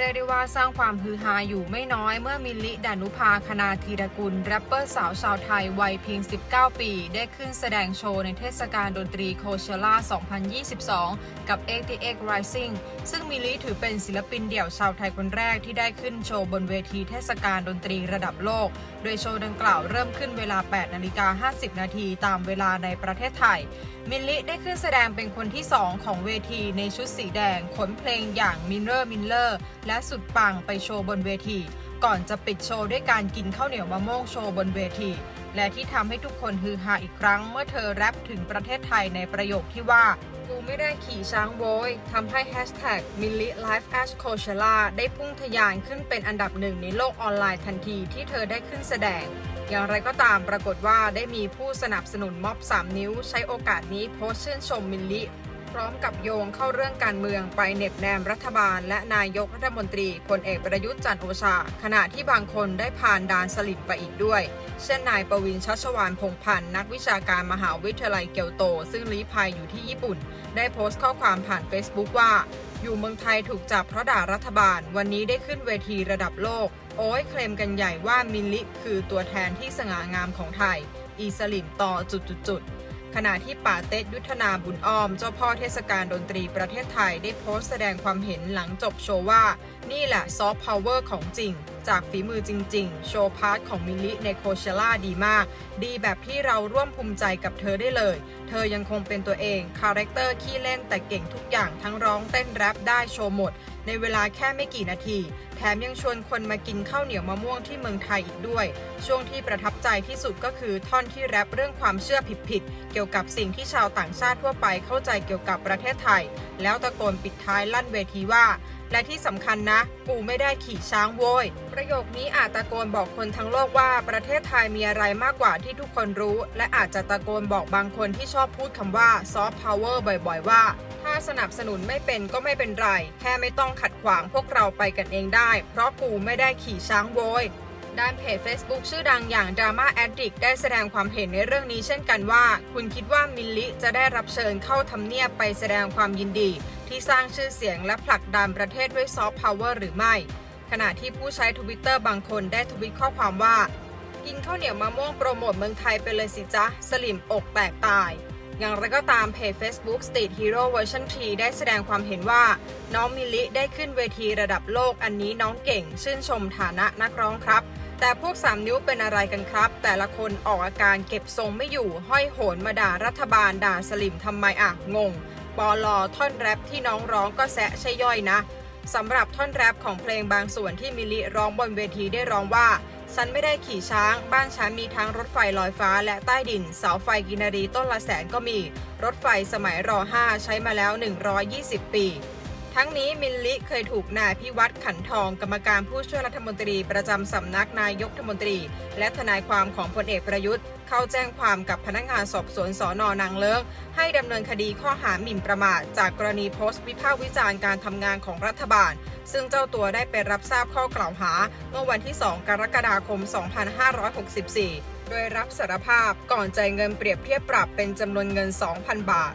เรียกได้ว่าสร้างความฮือฮาอยู่ไม่น้อยเมื่อมิลลิดานุภาคณาธีรกุลแรปเปอร์สาวชาวไทยวัยเพียง 19 ปี ได้ขึ้นแสดงโชว์ในเทศกาลดนตรีโคเชล่า 2022 กับ88 Rising ซึ่งมิลลิถือเป็นศิลปินเดี่ยวชาวไทยคนแรกที่ได้ขึ้นโชว์บนเวทีเทศกาลดนตรีระดับโลก โดยโชว์ดังกล่าวเริ่มขึ้นเวลา 8 นาฬิกา 50 นาทีตามเวลาในประเทศไทย มิลลิได้ขึ้นแสดงเป็นคนที่ 2 ของเวทีในชุดสีแดงขนเพลงอย่างมินเลอร์มินเลอร์และสุดปังไปโชว์บนเวที ก่อนจะปิดโชว์ด้วยการกินข้าวเหนียวมะม่วงโชว์บนเวที และที่ทำให้ทุกคนฮือฮาอีกครั้ง เมื่อเธอแรปถึงประเทศไทยในประโยคที่ว่ากูไม่ได้ขี่ช้างโวยทำให้แฮชแท็กมิลลิไลฟ์แอชโคเชล่าได้พุ่งทะยานขึ้นเป็นอันดับหนึ่งในโลกออนไลน์ทันทีที่เธอได้ขึ้นแสดง อย่างไรก็ตามปรากฏว่าได้มีผู้สนับสนุนม็อบ 3 นิ้ว ใช้โอกาสนี้โพสต์ชื่นชมมิลลิ พร้อมกับโยงเข้าเรื่องการเมืองไปเน็บแนมรัฐบาล และนายกรัฐมนตรีพลเอกประยุทธ์จันทร์โอชา ขณะที่บางคนได้ผ่านด่านสลิมไปอีกด้วย เช่นนายประวินชัชวานพงพันธ์นักวิชาการมหาวิทยาลัยเกียวโต ซึ่งลี้ภัยอยู่ที่ญี่ปุ่น ได้โพสต์ข้อความผ่าน Facebook ว่า อยู่เมืองไทยถูกจับเพราะด่ารัฐบาล วันนี้ได้ขึ้นเวทีระดับโลก โอ้ยเคลมกันใหญ่ว่ามิลลิคือตัวแทนที่สง่างามของไทย อีสลิมต่อจุดๆๆ ขณะที่ป่าเต็ดยุทธนาบุญอ้อม เจ้าพ่อเทศกาลดนตรีประเทศไทยได้โพสต์แสดงความเห็นหลังจบโชว์ว่า นี่แหละซอฟต์พาวเวอร์ของจริง จากฝีมือจริง ๆ โชว์พาร์ทของมิลลิในโคเชล่าดีมาก ดีแบบที่เราร่วมภูมิใจกับเธอได้เลย เธอยังคงเป็นตัวเอง คาแรคเตอร์ขี้เล่นแต่เก่งทุกอย่างทั้งร้องเต้นแรปได้โชว์หมด ในเวลาแค่ไม่กี่นาที แถมยังชวนคนมากินข้าวเหนียวมะม่วงที่เมืองไทยอีกด้วย ช่วงที่ประทับใจที่สุดก็คือท่อนที่แรปเรื่องความเชื่อผิดๆเกี่ยวกับสิ่งที่ชาวต่างชาติทั่วไปเข้าใจเกี่ยวกับประเทศไทย แล้วตะโกนปิดท้ายลั่นเวทีว่า และที่สำคัญนะ กูไม่ได้ขี่ช้างโว้ย ประโยคนี้อาจตะโกนบอกคนทั้งโลกว่าประเทศไทยมีอะไรมากกว่าที่ทุกคนรู้ และอาจจะตะโกนบอกบางคนที่ชอบพูดคำว่าซอฟต์พาวเวอร์บ่อยๆ ว่า ถ้าสนับสนุนไม่เป็นก็ไม่เป็นไร แค่ไม่ต้องขัดขวางพวกเราไปกันเองได้ เพราะกูไม่ได้ขี่ช้างโวยด้านเพจ Facebook ชื่อดังอย่าง Drama Addict ได้แสดงความเห็นในเรื่องนี้เช่นกันว่า คุณคิดว่ามิลลิจะได้รับเชิญเข้าทำเนียบไปแสดงความยินดี ที่สร้างชื่อเสียงและผลักดันประเทศด้วยซอฟต์พาวเวอร์หรือไม่ ขณะที่ผู้ใช้ทวิตเตอร์บางคนได้ทวิตข้อความว่า กินข้าวเหนียวมะม่วงโปรโมทเมืองไทยไปเลยสิจ๊ะ สลิมอกแตกตาย อย่างไรก็ตามเพจ Facebook Street Hero Version 3 ได้แสดงความเห็นว่า น้องมิลิได้ขึ้นเวทีระดับโลกอันนี้น้องเก่ง ชื่นชมฐานะนักร้องครับแต่พวก 3 นิ้วเป็นอะไรกันครับ แต่ละคนออกอาการเก็บทรงไม่อยู่ ห้อยโหนมาด่ารัฐบาลด่าสลิมทำไมอะ งง ปอลอท่อนแรปที่น้องร้องก็แซะใช่ย่อยนะสำหรับท่อนแรปของเพลงบางส่วนที่มิลิร้องบนเวทีได้ร้องว่า ฉันไม่ได้ขี่ช้าง บ้านฉันมีทั้งรถไฟลอยฟ้าและใต้ดิน เสาไฟกินรีต้นละแสนก็มี รถไฟสมัยร 5 ใช้มาแล้ว 120 ปี ทั้งนี้มิลลิเคยถูกนายพิวัตรขันทองกรรมการผู้ช่วยรัฐมนตรีประจำสำนักนายกรัฐมนตรี และทนายความของพลเอกประยุทธ์ เข้าแจ้งความกับพนักงานสอบสวนสอนอนางเลิงให้ดำเนินคดีข้อหาหมิ่นประมาทจากกรณีโพสต์วิพากษ์วิจารณ์การทำงานของรัฐบาล ซึ่งเจ้าตัวได้ไปรับทราบข้อกล่าวหา เมื่อวันที่ 2 กรกฎาคม 2564 โดยรับสารภาพก่อนจ่ายเงินเปรียบเทียบปรับเป็นจำนวนเงิน 2,000 บาท